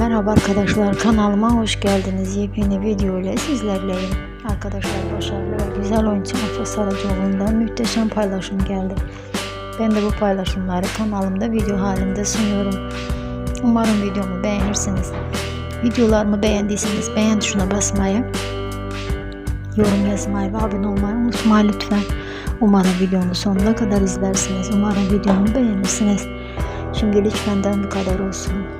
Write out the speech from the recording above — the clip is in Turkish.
Merhaba arkadaşlar kanalıma hoş geldiniz. Yepyeni video ile sizlerleyim. Arkadaşlar başarılı ve güzel oyuncu Afra Saracoğlu'ndan muhteşem paylaşım geldi. Ben de bu paylaşımları kanalımda video halinde sunuyorum. Umarım videomu beğenirsiniz. Videolarımı beğendiyseniz beğen tuşuna basmayı, yorum yazmayı ve abone olmayı unutmayın lütfen. Umarım videomu sonuna kadar izlersiniz. Umarım videomu beğenirsiniz. Şimdilik benden bu kadar olsun.